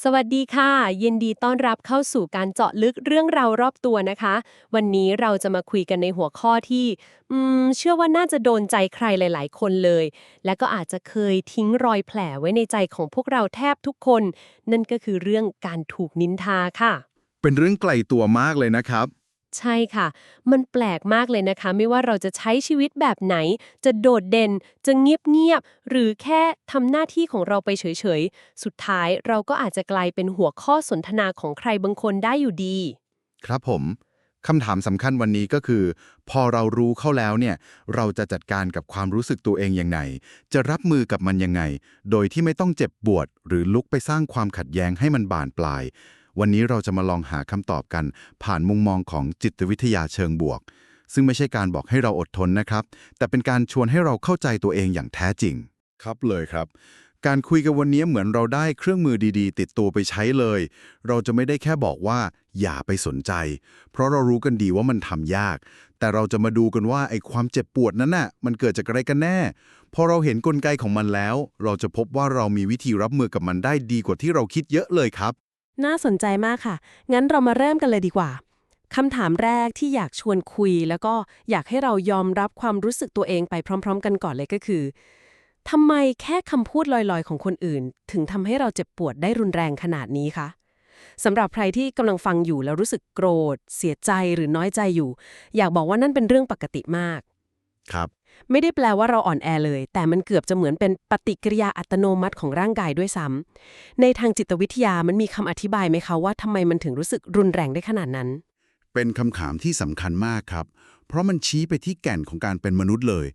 สวัสดีค่ะ ยินดีต้อนรับเข้าสู่การเจาะลึกเรื่องราวรอบตัวนะคะ วันนี้เราจะมาคุยกันในหัวข้อที่ อืม เชื่อว่าน่าจะโดนใจใครหลาย ๆ คนเลย และก็อาจจะเคยทิ้งรอยแผลไว้ในใจของพวกเราแทบทุกคน นั่นก็คือเรื่องการถูกนินทาค่ะ เป็นเรื่องไกลตัวมากเลยนะครับ ใช่ค่ะ มันแปลกมากเลยนะคะ ไม่ว่าเราจะใช้ชีวิตแบบไหน จะโดดเด่น จะเงียบๆหรือแค่ทำหน้าที่ของเราไปเฉยๆ สุดท้ายเราก็อาจจะกลายเป็นหัวข้อสนทนาของใครบางคนได้อยู่ดี ครับผมคำถามสำคัญวันนี้ก็คือ พอเรารู้เข้าแล้วเนี่ย เราจะจัดการกับความรู้สึกตัวเองยังไง จะรับมือกับมันยังไง โดยที่ไม่ต้องเจ็บปวด หรือลุกไปสร้างความขัดแย้งให้มันบานปลาย วันนี้เราจะมาลองหาคำตอบกัน ผ่านมุมมองของจิตวิทยาเชิงบวก ซึ่งไม่ใช่การบอกให้เราอดทนนะครับ แต่เป็นการชวนให้เราเข้าใจตัวเองอย่างแท้จริง ครับเลยครับ การคุยกันวันนี้เหมือนเราได้เครื่องมือดีๆ ติดตัวไปใช้เลย เราจะไม่ได้แค่บอกว่า อย่าไปสนใจ เพราะเรารู้กันดีว่ามันทำยาก แต่เราจะมาดูกันว่าไอ้ความเจ็บปวดนั้นน่ะมันเกิดจากอะไรกันแน่ พอเราเห็นกลไกของมันแล้ว เราจะพบว่าเรามีวิธีรับมือกับมันได้ดีกว่าที่เราคิดเยอะเลยครับ น่าสนใจมากค่ะ งั้นเรามาเริ่มกันเลยดีกว่าคำถามแรกที่อยากชวนคุย แล้วก็อยากให้เรายอมรับความรู้สึกตัวเองไปพร้อม ๆ กันก่อนเลยก็คือทำไมแค่คำพูดลอยๆ ของคนอื่น ถึงทำให้เราเจ็บปวดได้รุนแรงขนาดนี้คะสำหรับใครที่กำลังฟังอยู่แล้วรู้สึกโกรธ เสียใจหรือน้อยใจอยู่ อยากบอกว่านั่นเป็นเรื่องปกติมาก ครับ ไม่ได้แปลว่าเราอ่อนแอเลย แต่มันเกือบจะเหมือนเป็นปฏิกิริยาอัตโนมัติของร่างกายด้วยซ้ำในทางจิตวิทยามันมีคำอธิบายไหมคะว่าทำไมมันถึงรู้สึกรุนแรงได้ขนาดนั้น เป็นคำถามที่สำคัญมากครับ เพราะมันชี้ไปที่แก่นของการเป็นมนุษย์เลย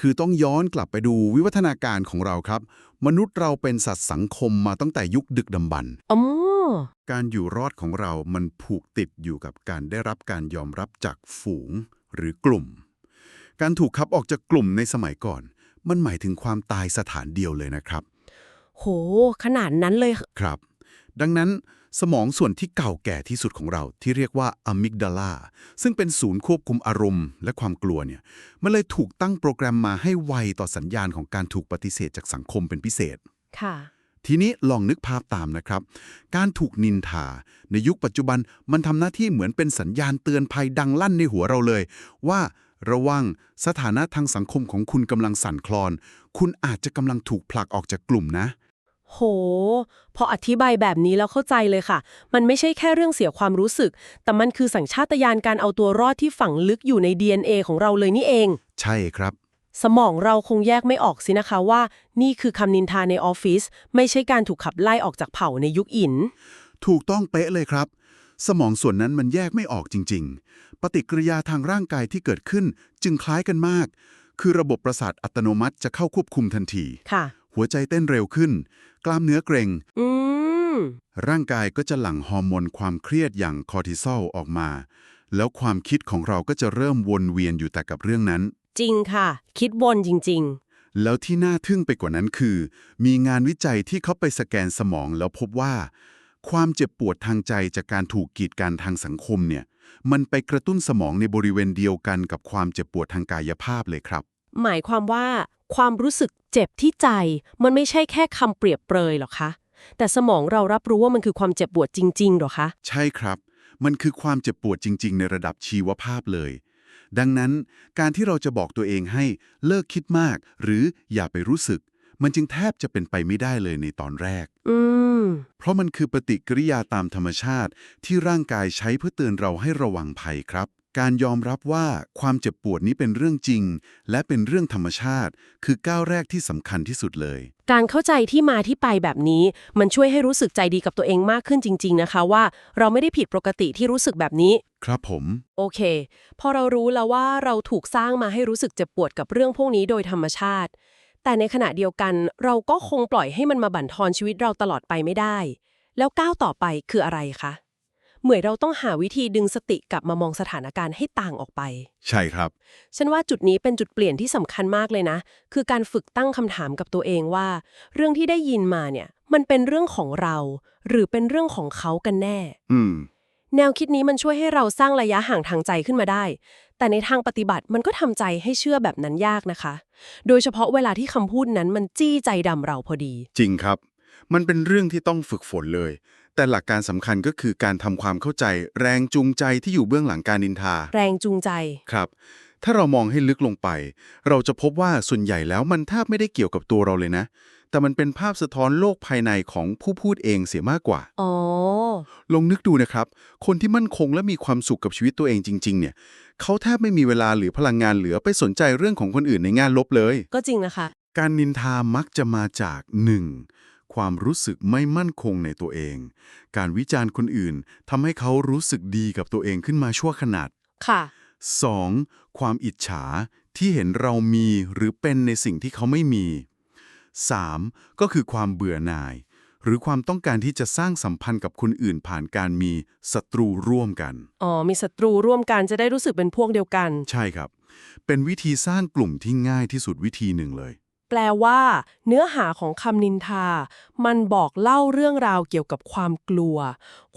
คือต้องย้อนกลับไปดูวิวัฒนาการของเราครับ มนุษย์เราเป็นสัตว์สังคมมาตั้งแต่ยุคดึกดำบรรพ์อ๋อการอยู่รอดของเรามันผูกติดอยู่กับการได้รับการยอมรับจากฝูงหรือกลุ่ม การถูกขับออกจากกลุ่มในสมัยก่อน มันหมายถึงความตายสถานเดียวเลยนะครับ โห ขนาดนั้นเลย ครับ ดังนั้นสมองส่วนที่เก่าแก่ที่สุดของเราที่เรียกว่าอะมิกดาลาซึ่งเป็นศูนย์ควบคุมอารมณ์และความกลัวเนี่ยมันเลยถูกตั้งโปรแกรมมาให้ไวต่อสัญญาณของการถูกปฏิเสธจากสังคมเป็นพิเศษ ค่ะ ทีนี้ลองนึกภาพตามนะครับ การถูกนินทา ในยุคปัจจุบันมันทำหน้าที่เหมือนเป็นสัญญาณเตือนภัยดังลั่นในหัวเราเลย ว่า ระวังสถานะทางสังคมของคุณกำลังสั่นคลอน คุณอาจจะกำลังถูกผลักออกจากกลุ่มนะ โห พออธิบายแบบนี้แล้วเข้าใจเลยค่ะ มันไม่ใช่แค่เรื่องเสียความรู้สึก แต่มันคือสัญชาตญาณการเอาตัวรอดที่ฝังลึกอยู่ใน DNA ของเราเลยนี่เอง ใช่ครับ สมองเราคงแยกไม่ออกสินะคะว่า นี่คือคำนินทาในออฟฟิศไม่ใช่การถูกขับไล่ออกจากเผ่าในยุคอิน ถูกต้องเป๊ะเลยครับ สมองส่วนนั้นมันแยกไม่ออกจริง ๆ ปฏิกิริยาทางร่างกายที่เกิดขึ้นจึงคล้ายกันมาก คือระบบประสาทอัตโนมัติจะเข้าควบคุมทันที ค่ะ หัวใจเต้นเร็วขึ้น กล้ามเนื้อเกร็ง อืม ร่างกายก็จะหลั่งฮอร์โมนความเครียดอย่างคอร์ติซอลออกมา แล้วความคิดของเราก็จะเริ่มวนเวียนอยู่แต่กับเรื่องนั้น จริงค่ะ คิดวนจริงแล้วที่น่าทึ่งไปกว่านั้นคือ มีงานวิจัยที่เขาไปสแกนสมองแล้วพบว่า ความเจ็บปวดทางใจจากการถูกกีดกันทางสังคมเนี่ย มันไปกระตุ้นสมองในบริเวณเดียวกันกับความเจ็บปวดทางกายภาพเลยครับๆหมายความว่าความรู้สึกเจ็บที่ใจ มันไม่ใช่แค่คำเปรียบเปรยหรอกคะ แต่สมองเรารับรู้ว่ามันคือความเจ็บปวดจริงๆหรอคะ ใช่ครับ มันคือความเจ็บปวดจริง ๆ ในระดับชีวภาพเลย ดังนั้นการที่เราจะบอกตัวเองให้เลิกคิดมาก หรืออย่าไปรู้สึก มันจึงแทบจะเป็นไปไม่ได้เลยในตอนแรก อืม เพราะมันคือปฏิกิริยาตามธรรมชาติ ที่ร่างกายใช้เพื่อเตือนเราให้ระวังภัยครับ การยอมรับว่าความเจ็บปวดนี้เป็นเรื่องจริง และเป็นเรื่องธรรมชาติ คือก้าวแรกที่สำคัญที่สุดเลย การเข้าใจที่มาที่ไปแบบนี้ มันช่วยให้รู้สึกใจดีกับตัวเองมากขึ้นจริง ๆ นะคะ ว่าเราไม่ได้ผิดปกติที่รู้สึกแบบนี้ ครับผม โอเค พอเรารู้แล้วว่าเราถูกสร้างมาให้รู้สึกเจ็บปวดกับเรื่องพวกนี้โดยธรรมชาติ แต่ในขณะเดียวกันเราก็คงปล่อยให้มันมาบั่นทอนชีวิตเราตลอดไปไม่ได้ แล้วก้าวต่อไปคืออะไรคะ เหมือนเราต้องหาวิธีดึงสติกลับมามองสถานการณ์ให้ต่างออกไป ใช่ครับ ฉันว่าจุดนี้เป็นจุดเปลี่ยนที่สำคัญมากเลยนะ คือการฝึกตั้งคำถามกับตัวเองว่า เรื่องที่ได้ยินมาเนี่ย มันเป็นเรื่องของเรา หรือเป็นเรื่องของเขากันแน่ อืม แนวคิดนี้มันช่วยให้เราสร้างระยะห่างทางใจขึ้นมาได้ แต่ในทางปฏิบัติมันก็ทำใจให้เชื่อแบบนั้นยากนะคะ โดยเฉพาะเวลาที่คำพูดนั้นมันจี้ใจดำเราพอดี จริงครับ มันเป็นเรื่องที่ต้องฝึกฝนเลย แต่หลักการสำคัญก็คือการทำความเข้าใจ แรงจูงใจที่อยู่เบื้องหลังการนินทา แรงจูงใจ ครับ ถ้าเรามองให้ลึกลงไป เราจะพบว่าส่วนใหญ่แล้วมันแทบไม่ได้เกี่ยวกับตัวเราเลยนะ แต่มันเป็นภาพสะท้อนโลกภายในของผู้พูดเองเสียมากกว่า อ๋อ ลองนึกดูนะครับ คนที่มั่นคงและมีความสุขกับชีวิตตัวเองจริง ๆ เนี่ย เขาแทบไม่มีเวลาหรือพลังงานเหลือไปสนใจเรื่องของคนอื่นในงานลบเลย ก็จริงนะคะ การนินทามักจะมาจาก 1. ความรู้สึกไม่มั่นคงในตัวเอง การวิจารณ์คนอื่นทำให้เขารู้สึกดีกับตัวเองขึ้นมาชั่วขณะค่ะ 2. ความอิจฉาที่เห็นเรามีหรือเป็นในสิ่งที่เขาไม่มี 3. ก็คือความเบื่อหน่าย หรือความต้องการที่จะสร้างสัมพันธ์กับคนอื่นผ่านการมีศัตรูร่วมกัน อ๋อ มีศัตรูร่วมกันจะได้รู้สึกเป็นพวกเดียวกัน ใช่ครับ เป็นวิธีสร้างกลุ่มที่ง่ายที่สุดวิธีหนึ่งเลย แปลว่า เนื้อหาของคำนินทา มันบอกเล่าเรื่องราวเกี่ยวกับความกลัว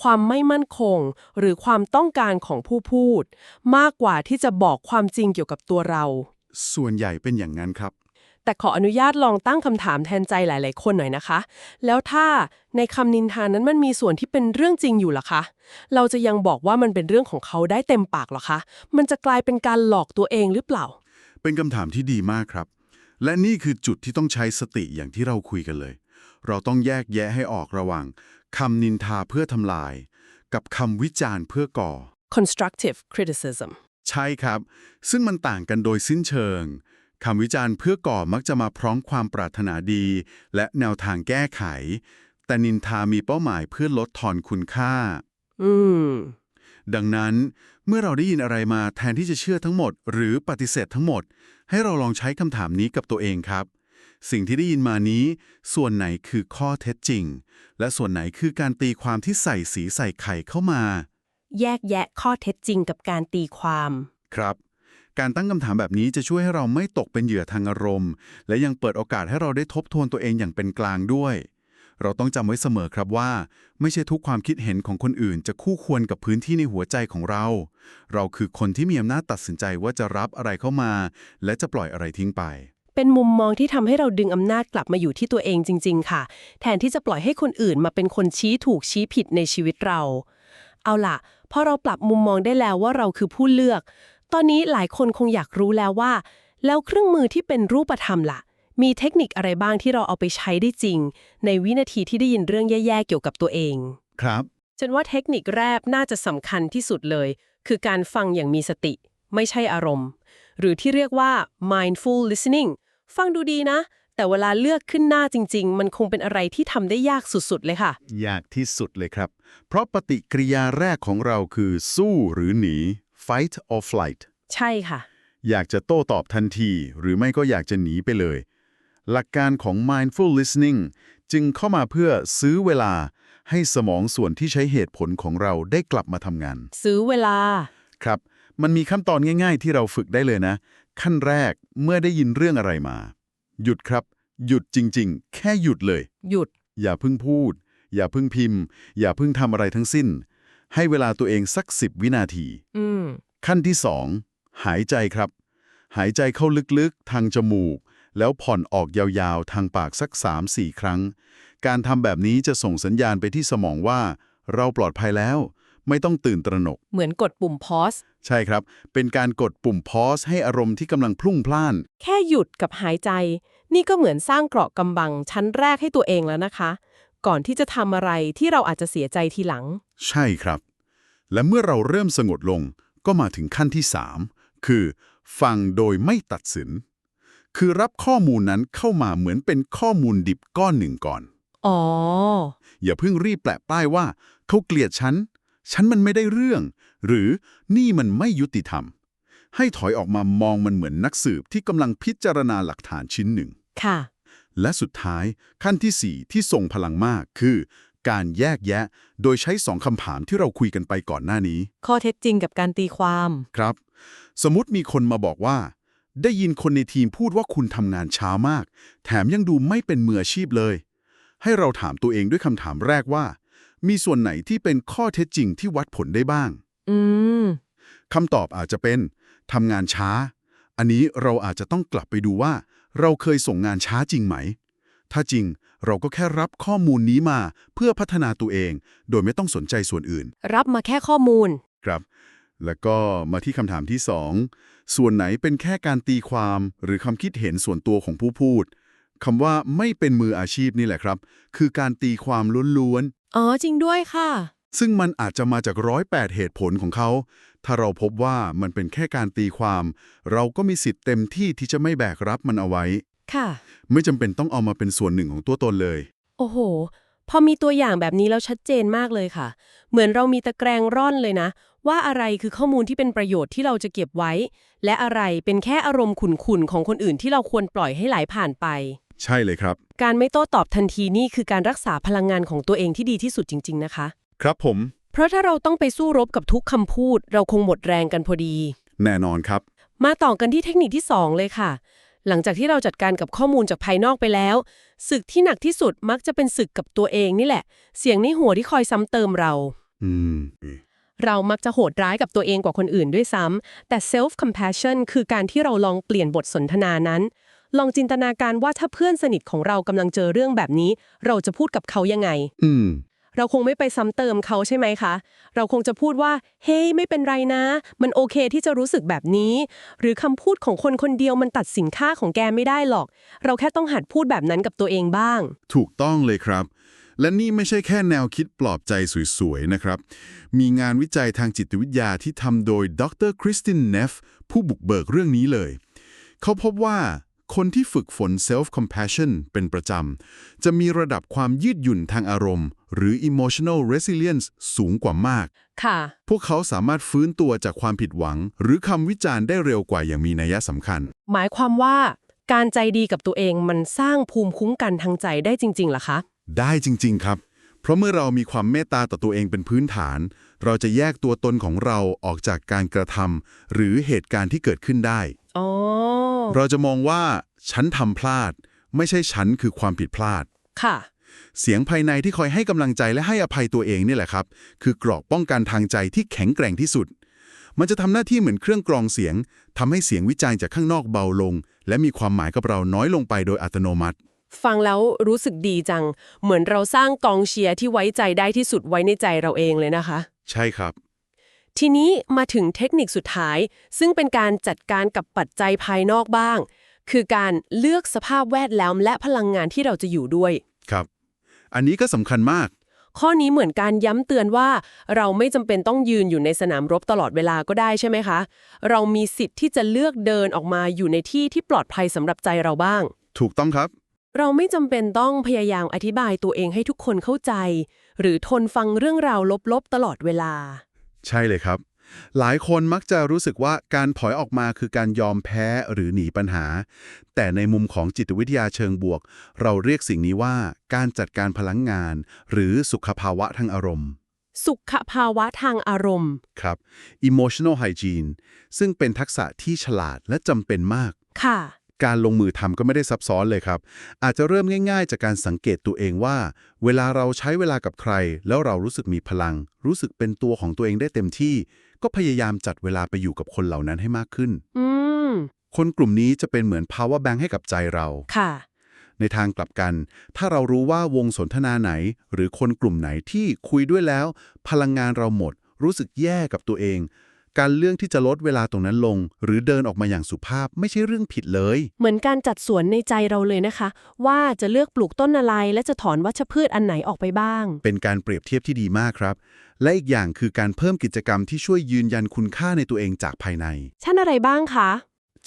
ความไม่มั่นคง หรือความต้องการของผู้พูด มากกว่าที่จะบอกความจริงเกี่ยวกับตัวเรา ส่วนใหญ่เป็นอย่างนั้นครับ แต่ขออนุญาตลองตั้งคำถามแทนใจหลาย ๆ คนหน่อยนะคะ แล้วถ้าในคำนินทานั้นมันมีส่วนที่เป็นเรื่องจริงอยู่ล่ะคะ เราจะยังบอกว่ามันเป็นเรื่องของเขาได้เต็มปากเหรอคะ มันจะกลายเป็นการหลอกตัวเองหรือเปล่า เป็นคำถามที่ดีมากครับ และนี่คือจุดที่ต้องใช้สติอย่างที่เราคุยกันเลย เราต้องแยกแยะให้ออกระหว่างคำนินทาเพื่อทำลาย กับคำวิจารณ์เพื่อก่อ constructive criticism ใช่ครับ ซึ่งมันต่างกันโดยสิ้นเชิง คำวิจารณ์เพื่อก่อมักจะมาพร้อมความปรารถนาดี และแนวทางแก้ไข แต่นินทามีเป้าหมายเพื่อลดทอนคุณค่า อืม ดังนั้นเมื่อเราได้ยินอะไรมาแทนที่จะเชื่อทั้งหมด หรือปฏิเสธทั้งหมด ให้เราลองใช้คำถามนี้กับตัวเองครับ สิ่งที่ได้ยินมานี้ ส่วนไหนคือข้อเท็จจริง และส่วนไหนคือการตีความที่ใส่สีใส่ไข่เข้ามา แยกแยะข้อเท็จจริงกับการตีความ ครับ การตั้งคำถามแบบนี้จะช่วยให้เราไม่ตกเป็นเหยื่อทางอารมณ์ และยังเปิดโอกาสให้เราได้ทบทวนตัวเองอย่างเป็นกลางด้วย เราต้องจำไว้เสมอครับว่า ไม่ใช่ทุกความคิดเห็นของคนอื่น จะคู่ควรกับพื้นที่ในหัวใจของเรา เราคือคนที่มีอำนาจตัดสินใจว่าจะรับอะไรเข้ามา และจะปล่อยอะไรทิ้งไปเป็นมุมมองที่ทำให้เราดึงอำนาจกลับมาอยู่ที่ตัวเองจริง ๆ ค่ะ แทนที่จะปล่อยให้คนอื่นมาเป็นคนชี้ถูกชี้ผิดในชีวิตเรา เอาล่ะพอเราปรับมุมมองได้แล้วว่าเราคือผู้เลือก ตอนนี้หลายคนคงอยากรู้แล้วว่า แล้วเครื่องมือที่เป็นรูปธรรมล่ะ มีเทคนิคอะไรบ้างที่เราเอาไปใช้ได้จริง ในวินาทีที่ได้ยินเรื่องแย่ๆเกี่ยวกับตัวเอง ครับฉันว่าเทคนิคแรกน่าจะสำคัญที่สุดเลย คือการฟังอย่างมีสติ ไม่ใช่อารมณ์ หรือที่เรียกว่า mindful listening ฟังดูดีนะ แต่เวลาเลือกขึ้นหน้าจริง ๆ มันคงเป็นอะไรที่ทำได้ยากสุดๆเลยค่ะ ยากที่สุดเลยครับ เพราะปฏิกิริยาแรกของเราคือสู้หรือหนี fight or flight ใช่ค่ะ อยากจะโต้ตอบทันที หรือไม่ก็อยากจะหนีไปเลย หลักการของ mindful listening จึงเข้ามาเพื่อซื้อเวลาให้สมองส่วนที่ใช้เหตุผลของเราได้กลับมาทำงาน ซื้อเวลา ครับ มันมีขั้นตอนง่าย ๆ ที่เราฝึกได้เลยนะ ขั้นแรกเมื่อได้ยินเรื่องอะไรมา หยุดครับ หยุดจริง ๆ แค่หยุดเลย หยุด อย่าเพิ่งพูด อย่าเพิ่งพิมพ์ อย่าเพิ่งทำอะไรทั้งสิ้น ให้เวลาตัวเองสักสิบวินาที อืม ขั้นที่ 2 หายใจครับ หายใจเข้าลึกๆ ทางจมูก แล้วผ่อนออกยาวๆ ทางปากสัก 3-4 ครั้ง การทำแบบนี้จะส่งสัญญาณไปที่สมองว่า เราปลอดภัยแล้ว ไม่ต้องตื่นตระหนก เหมือนกดปุ่ม pause ใช่ครับ เป็นการกดปุ่มพอสให้อารมณ์ที่กำลังพลุ่งพล่าน แค่หยุดกับหายใจ นี่ก็เหมือนสร้างเกราะกำบังชั้นแรกให้ตัวเองแล้วนะคะ ก่อนที่จะทำอะไรที่เราอาจจะเสียใจทีหลัง ใช่ครับ และเมื่อเราเริ่มสงบลง ก็มาถึงขั้นที่ 3 คือ ฟังโดยไม่ตัดสิน คือรับข้อมูลนั้นเข้ามาเหมือนเป็นข้อมูลดิบก้อนหนึ่งก่อน อ๋อ อย่าเพิ่งรีบแปะป้ายว่า เขาเกลียดฉัน ฉันมันไม่ได้เรื่อง หรือนี่มันไม่ยุติธรรม ให้ถอยออกมามองมันเหมือนนักสืบที่กำลังพิจารณาหลักฐานชิ้นหนึ่ง ค่ะ และสุดท้ายขั้นที่ 4 ที่ทรงพลังมากคือ การแยกแยะ โดยใช้สองคำถามที่เราคุยกันไปก่อนหน้านี้ ข้อเท็จจริงกับการตีความ ครับ สมมติมีคนมาบอกว่า ได้ยินคนในทีมพูดว่าคุณทำงานช้ามาก แถมยังดูไม่เป็นมืออาชีพเลย ให้เราถามตัวเองด้วยคำถามแรกว่า มีส่วนไหนที่เป็นข้อเท็จจริงที่วัดผลได้บ้าง อืมคำตอบอาจจะเป็นทำงานช้า อันนี้เราอาจจะต้องกลับไปดูว่า เราเคยส่งงานช้าจริงไหม ถ้าจริง เราก็แค่รับข้อมูลนี้มาเพื่อพัฒนาตัวเอง โดยไม่ต้องสนใจส่วนอื่น รับมาแค่ข้อมูล ครับ แล้วก็มาที่คำถามที่ 2 ส่วนไหนเป็นแค่การตีความหรือคำคิดเห็นส่วนตัวของผู้พูดคำว่าไม่เป็นมืออาชีพนี่แหละครับ คือการตีความล้วนอ๋อจริงด้วยค่ะๆซึ่งมันอาจจะมาจากร้อยแปดเหตุผลของเขา ถ้าเราพบว่ามันเป็นแค่การตีความ เราก็มีสิทธิ์เต็มที่ที่จะไม่แบกรับมันเอาไว้ ค่ะ ไม่จำเป็นต้องเอามาเป็นส่วนหนึ่งของตัวตนเลย โอ้โห พอมีตัวอย่างแบบนี้แล้วชัดเจนมากเลยค่ะ เหมือนเรามีตะแกรงร่อนเลยนะ ว่าอะไรคือข้อมูลที่เป็นประโยชน์ที่เราจะเก็บไว้ และอะไรเป็นแค่อารมณ์ขุนๆของคนอื่นที่เราควรปล่อยให้ไหลผ่านไป ใช่เลยครับ การไม่โต้ตอบทันทีนี่คือการรักษาพลังงานของตัวเองที่ดีที่สุดจริง ๆ นะคะ ครับผม เพราะถ้าเราต้องไปสู้รบกับทุกคำพูด เราคงหมดแรงกันพอดี แน่นอนครับ มาต่อกันที่เทคนิคที่2เลยค่ะ หลังจากที่เราจัดการกับข้อมูลจากภายนอกไปแล้ว ศึกที่หนักที่สุดมักจะเป็นศึกกับตัวเองนี่แหละ เสียงในหัวที่คอยซ้ำเติมเรา อืม เรามักจะโหดร้ายกับตัวเองกว่าคนอื่นด้วยซ้ำแต่ self compassion คือการที่เราลองเปลี่ยนบทสนทนานั้น ลองจินตนาการว่าถ้าเพื่อนสนิทของเรากำลังเจอเรื่องแบบนี้ เราจะพูดกับเขายังไง อืม เราคงไม่ไปซ้ำเติมเขาใช่ไหมคะ เราคงจะพูดว่า เฮ้ยไม่เป็นไรนะ มันโอเคที่จะรู้สึกแบบนี้ หรือคำพูดของคนคนเดียวมันตัดสินค่าของแกไม่ได้หรอก เราแค่ต้องหัดพูดแบบนั้นกับตัวเองบ้าง ถูกต้องเลยครับ และนี่ไม่ใช่แค่แนวคิดปลอบใจสวยๆนะครับ มีงานวิจัยทางจิตวิทยาที่ทำโดยดรคริสตินเนฟผู้บุกเบิกเรื่องนี้เลย เขาพบว่า คนที่ฝึกฝน self-compassion เป็นประจำ จะมีระดับความยืดหยุ่นทางอารมณ์ หรือ emotional resilience สูงกว่ามาก ค่ะ พวกเขาสามารถฟื้นตัวจากความผิดหวัง หรือคำวิจารณ์ได้เร็วกว่าอย่างมีนัยสำคัญ หมายความว่า การใจดีกับตัวเองมันสร้างภูมิคุ้มกันทางใจได้จริงๆเหรอคะ ได้จริง ๆ ครับ เพราะเมื่อเรามีความเมตตาต่อตัวเองเป็นพื้นฐาน เราจะแยกตัวตนของเราออกจากการกระทำหรือเหตุการณ์ที่เกิดขึ้นได้อ๋อเราจะมองว่า ฉันทำพลาด ไม่ใช่ฉันคือความผิดพลาด ค่ะ เสียงภายในที่คอยให้กำลังใจและให้อภัยตัวเองนี่แหละครับ คือเกราะป้องกันทางใจที่แข็งแกร่งที่สุด มันจะทำหน้าที่เหมือนเครื่องกรองเสียงทำให้เสียงวิจารณ์จากข้างนอกเบาลง และมีความหมายกับเราน้อยลงไปโดยอัตโนมัติฟังแล้วรู้สึกดีจัง เหมือนเราสร้างกองเชียร์ที่ไว้ใจได้ที่สุดไว้ในใจเราเองเลยนะคะ ใช่ครับ ทีนี้มาถึงเทคนิคสุดท้าย ซึ่งเป็นการจัดการกับปัจจัยภายนอกบ้าง คือการเลือกสภาพแวดล้อมและพลังงานที่เราจะอยู่ด้วย ครับ อันนี้ก็สำคัญมาก ข้อนี้เหมือนการย้ำเตือนว่าเราไม่จำเป็นต้องยืนอยู่ในสนามรบตลอดเวลาก็ได้ใช่ไหมคะ เรามีสิทธิ์ที่จะเลือกเดินออกมาอยู่ในที่ที่ปลอดภัยสำหรับใจเราบ้าง ถูกต้องครับ เราไม่จำเป็นต้องพยายามอธิบายตัวเองให้ทุกคนเข้าใจ หรือทนฟังเรื่องราวลบๆตลอดเวลา ใช่เลยครับ หลายคนมักจะรู้สึกว่าการถอยออกมาคือการยอมแพ้หรือหนีปัญหา แต่ในมุมของจิตวิทยาเชิงบวก เราเรียกสิ่งนี้ว่าการจัดการพลังงาน หรือสุขภาวะทางอารมณ์สุขภาวะทางอารมณ์ครับ emotional hygiene ซึ่งเป็นทักษะที่ฉลาดและจำเป็นมาก ค่ะ การลงมือทำก็ไม่ได้ซับซ้อนเลยครับ อาจจะเริ่มง่าย ๆ จากการสังเกตตัวเองว่า เวลาเราใช้เวลากับใคร แล้วเรารู้สึกมีพลัง รู้สึกเป็นตัวของตัวเองได้เต็มที่ ก็พยายามจัดเวลาไปอยู่กับคนเหล่านั้นให้มากขึ้นอืมคนกลุ่มนี้จะเป็นเหมือน power bank ให้กับใจเราค่ะในทางกลับกัน ถ้าเรารู้ว่าวงสนทนาไหน หรือคนกลุ่มไหนที่คุยด้วยแล้ว พลังงานเราหมด รู้สึกแย่กับตัวเอง การเรื่องที่จะลดเวลาตรงนั้นลง หรือเดินออกมาอย่างสุภาพไม่ใช่เรื่องผิดเลย เหมือนการจัดสวนในใจเราเลยนะคะ ว่าจะเลือกปลูกต้นอะไร และจะถอนวัชพืชอันไหนออกไปบ้าง เป็นการเปรียบเทียบที่ดีมากครับ และอีกอย่างคือการเพิ่มกิจกรรมที่ช่วยยืนยันคุณค่าในตัวเองจากภายในชั้นอะไรบ้างคะ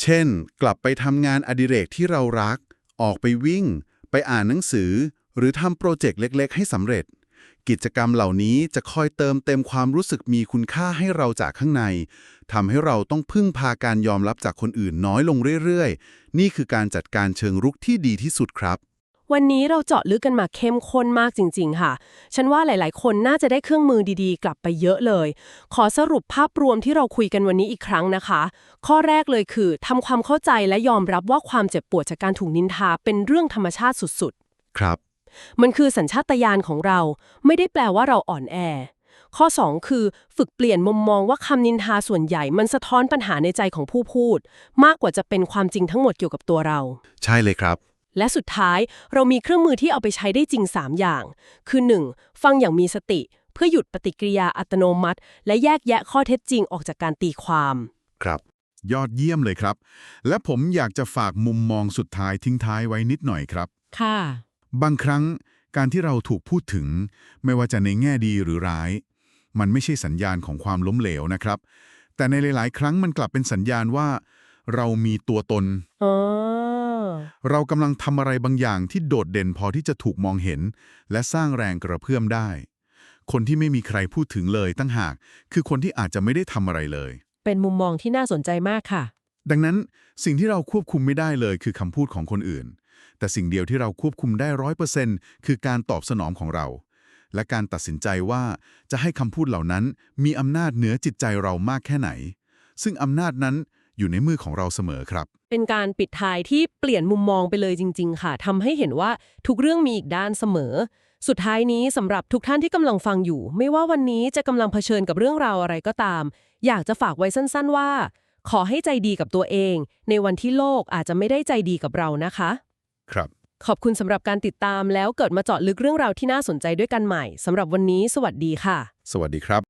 เช่น กลับไปทำงานอดิเรกที่เรารัก ออกไปวิ่ง ไปอ่านหนังสือ หรือทำโปรเจกต์เล็ก ๆ ให้สำเร็จ กิจกรรมเหล่านี้จะคอยเติมเต็มความรู้สึกมีคุณค่าให้เราจากข้างในทำให้เราต้องพึ่งพาการยอมรับจากคนอื่นน้อยลงเรื่อยๆ นี่คือการจัดการเชิงรุกที่ดีที่สุดครับ วันนี้เราเจาะลึกกันมาเข้มข้นมากจริง ๆ ค่ะ ฉันว่าหลายๆ คนน่าจะได้เครื่องมือดีๆ กลับไปเยอะเลย ขอสรุปภาพรวมที่เราคุยกันวันนี้อีกครั้งนะคะ ข้อแรกเลยคือทำความเข้าใจและยอมรับว่าความเจ็บปวดจากการถูกนินทาเป็นเรื่องธรรมชาติสุดครับๆ มันคือสัญชาตญาณของเรา ไม่ได้แปลว่าเราอ่อนแอ ข้อ 2 คือ ฝึกเปลี่ยนมุมมองว่าคำนินทาส่วนใหญ่มันสะท้อนปัญหาในใจของผู้พูด มากกว่าจะเป็นความจริงทั้งหมดเกี่ยวกับตัวเรา ใช่เลยครับและสุดท้ายเรามีเครื่องมือที่เอาไปใช้ได้จริง 3 อย่าง คือ 1. ฟังอย่างมีสติ เพื่อหยุดปฏิกิริยาอัตโนมัติ และแยกแยะข้อเท็จจริงออกจากการตีความ ครับ ยอดเยี่ยมเลยครับ และผมอยากจะฝากมุมมองสุดท้ายทิ้งท้ายไว้นิดหน่อยครับ ค่ะ บางครั้งการที่เราถูกพูดถึง ไม่ว่าจะในแง่ดีหรือร้าย มันไม่ใช่สัญญาณของความล้มเหลวนะครับ แต่ในหลาย ๆ ครั้งมันกลับเป็นสัญญาณว่า เรามีตัวตนอ๋อเรากำลังทำอะไรบางอย่างที่โดดเด่นพอที่จะถูกมองเห็น และสร้างแรงกระเพื่อมได้ คนที่ไม่มีใครพูดถึงเลยตั้งหาก คือคนที่อาจจะไม่ได้ทำอะไรเลย เป็นมุมมองที่น่าสนใจมากค่ะ ดังนั้นสิ่งที่เราควบคุมไม่ได้เลยคือคำพูดของคนอื่น แต่สิ่งเดียวที่เราควบคุมได้ร้อยเปอร์เซ็นต์คือการตอบสนองของเรา และการตัดสินใจว่าจะให้คำพูดเหล่านั้นมีอำนาจเหนือจิตใจเรามากแค่ไหน ซึ่งอำนาจนั้นอยู่ในมือของเราเสมอครับ เป็นการปิดท้ายที่เปลี่ยนมุมมองไปเลยจริง ๆ ค่ะทำให้เห็นว่าทุกเรื่องมีอีกด้านเสมอ สุดท้ายนี้สำหรับทุกท่านที่กำลังฟังอยู่ ไม่ว่าวันนี้จะกำลังเผชิญกับเรื่องราวอะไรก็ตาม อยากจะฝากไว้สั้น ๆ ว่า ขอให้ใจดีกับตัวเอง ในวันที่โลกอาจจะไม่ได้ใจดีกับเรานะคะ ครับ ขอบคุณสำหรับการติดตามแล้วเกิดมาเจาะลึกเรื่องราวที่น่าสนใจด้วยกันใหม่สำหรับวันนี้ สวัสดีค่ะ สวัสดีครับ